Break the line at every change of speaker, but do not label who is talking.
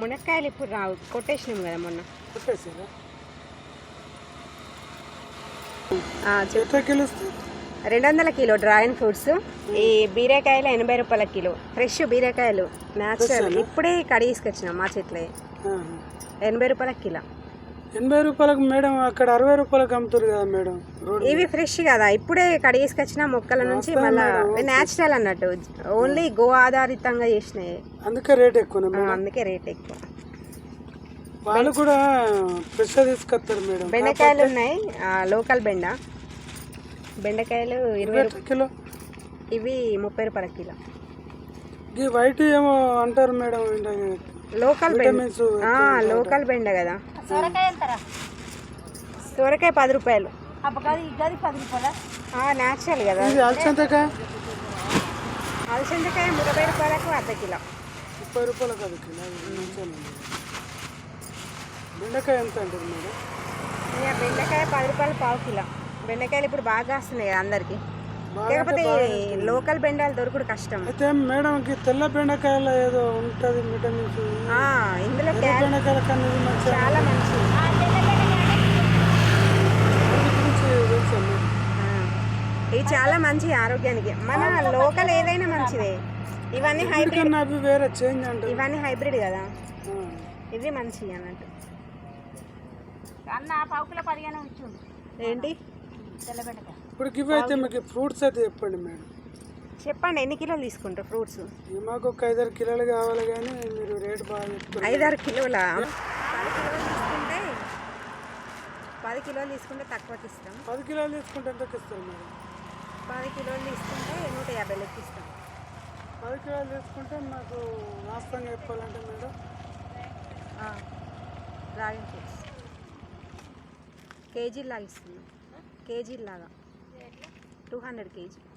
మునక్కాయలు ఇప్పుడు రావు. కొట్టేసినాం కదా మొన్న. రెండు వందల కిలో డ్రాగన్ ఫ్రూట్స్. ఈ బీరకాయలు ఎనభై రూపాయల కిలో. ఫ్రెష్ బీరకాయలు. న్యాచురల్ ఇప్పుడే కడిగేసుకొచ్చినాం మా చెట్లే ఎనభై రూపాయల కిలో.
ఎనభై రూపాయలకు మేడం అక్కడ అరవై రూపాయలకు అమ్ముతారు కదా మేడం
ఇవి ఫ్రెష్ కదా ఇప్పుడే కడిగేసుకొచ్చిన మొక్కల నుంచి మళ్ళా న్యాచురల్ అన్నట్టు ఓన్లీ గో ఆధారితంగా చేసినాయి.
అందుకే రేట్ ఎక్కువ
అందుకే రేట్ ఎక్కువ.
వాళ్ళు కూడా ఫ్రెష్ తీసుకొస్తారు మేడం.
బెండకాయలు ఉన్నాయి లోకల్ బెండ. బెండకాయలు ఇరవై
కిలో.
ఇవి ముప్పై రూపాయల కిలో.
ఈ వైట్ ఏమో అంటారు మేడం
లోకల్ బెండ. లోకల్ బెండ కదా. సొరకాయ పది రూపాయలు. న్యాచురల్ కదా.
ఇది అలసంతకాయ
అలసందకాయ ముప్పై రూపాయలకు అర్ధ కిలో.
ముప్పై రూపాయలకు అది కిలో. బెండకాయ ఎంత అంటారు మేడం
బెండకాయ పది రూపాయలు పావు కిలో. బెండకాయలు ఇప్పుడు బాగా వస్తున్నాయి కదా అందరికి. లేకపోతే లోకల్ బెండాలు దొరకడు కష్టం.
అయితే మేడం తెల్ల బెండకాయలో ఏదో ఉంటుంది విటమిన్స్
ఆ, ఇందులో
బెండకాయల కన్నా ఇది
చాలా మంచిది. ఇవి చాలా మంచి ఆరోగ్యానికి. మన లోకల్ ఏదైనా మంచిదే. ఇవన్నీ హైబ్రిడ్
అవి వేరే చేంజ్ అంటారు.
ఇవన్నీ హైబ్రిడ్ కదా. ఇవి మంచివి అన్నట్టు.
అన్న పావు కిలో పదిహేను ఇచ్చిండు.
ఏంటి?
తెల్లబెండకాయ
ఇప్పుడు ఇవి అయితే మీకు ఫ్రూట్స్ అయితే చెప్పండి మేడం.
చెప్పండి ఎన్ని కిలోలు తీసుకుంటారు ఫ్రూట్స్
మాకు ఒక ఐదారు కిలోలు కావాలి కానీ మీరు రేట్ బాగా
ఐదారు కిలోల? పది కిలోలు తీసుకుంటే పది కిలోలు తీసుకుంటే తక్కువకి ఇస్తాం.
పది కిలోలు తీసుకుంటే ఎంతకి ఇస్తారు మేడం?
పది కిలోలు తీసుకుంటే నూట యాభై లెక్క ఇస్తాం.
పది కిలోలు తీసుకుంటే మాకు వాస్తవంగా చెప్పాలంటే మేడం
డ్రాగన్ ఫ్రూట్స్. కేజీలాగా ఇస్తున్నాం. కేజీలాగా ટુ હંડ્રેડ કેજી